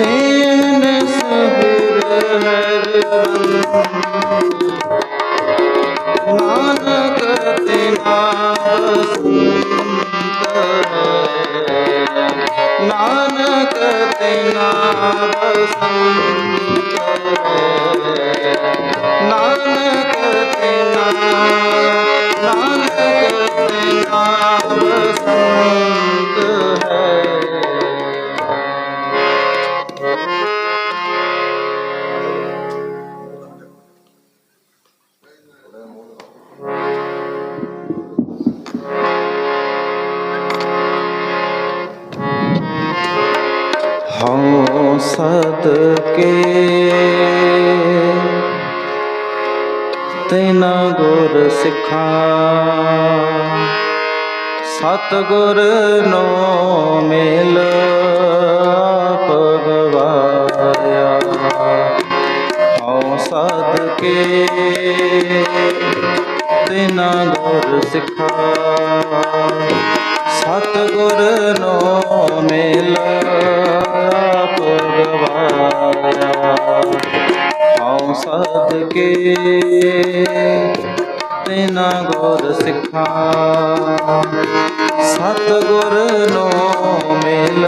हुसैन सबर हर नानक तेना नानक तेना बसंत ਸਦਕੇ ਤੈਨਾ ਗੁਰ ਸਿਖਾ ਸਤ ਗੁਰ ਨੋ ਮਿਲ ਭਗਵਾਇਆ ਹਉ ਸਦਕੇ ਤੈਨਾ ਸਦਕੇ ਤੈਨਾ ਗੁਰ ਸਿਖਾ। ਸਤ ਗੁਰ ਨੋ ਮਿਲ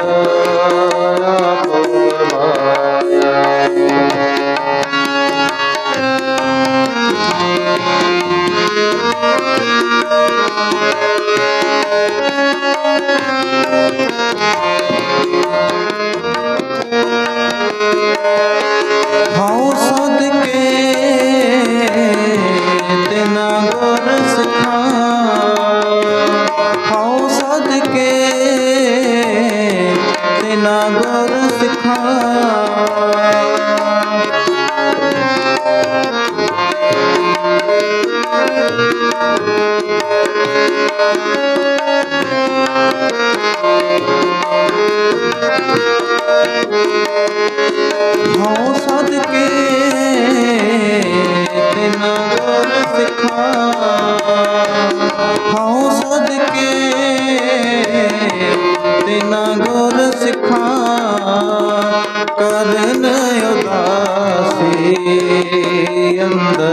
ਤੈਨਾ ਗੁਰ ਸਿਖਾ। ਹਉ ਸਦਕੇ ਤੈਨਾ ਗੁਰ दिन उदासी अंदर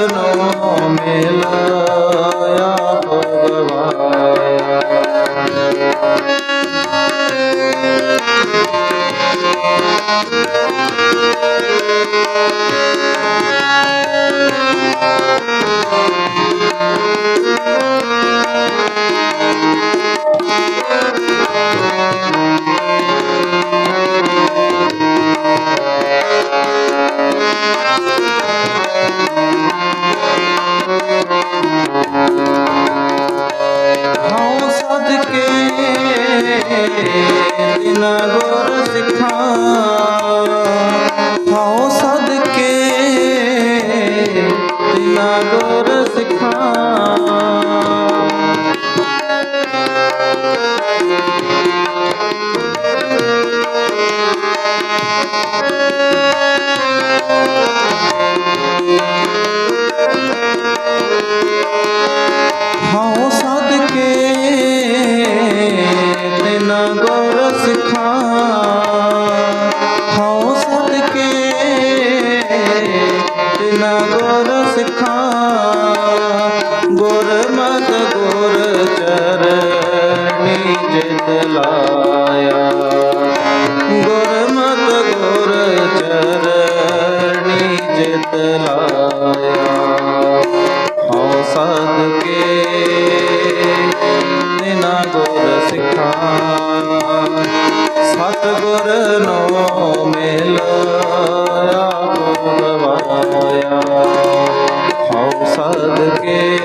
ਗੁਰ ਨੋ ਮਿਲਿਆ ਤਿਨਾ ਗੁਰ ਸਿਖਾ। ਹਉ ਸਦਕੇ ਤਿਨਾ ਗੁਰ ਤੈਨਾ ਗੁਰ ਸਿਖਾ ਗੁਰ ਮਤ ਗੁਰ ਚਰਣੀ ਜਿਤ ਲਾਇਆ। ਗੁਰ ਮਤ ਗੁਰ ਚਰਣੀ ਜਿਤ ਲਾਇਆ। ਹਉ ਸਦਕੇ ਤਿਨਾ ਗੁਰ ਸਿਖਾ ਸਤ ਗੁਰ ਨੋ ਮਿਲਿਆ ਆਇਆ ਹਉ ਸਦਕੇ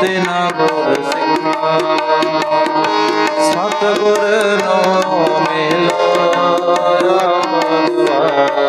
ਤੇਨਾ ਗੁਰ ਸਿਖਾ ਸਤ ਗੁਰ ਨੋ ਮਿਲੋ ਰਾਮ ਦੁਆਇਆ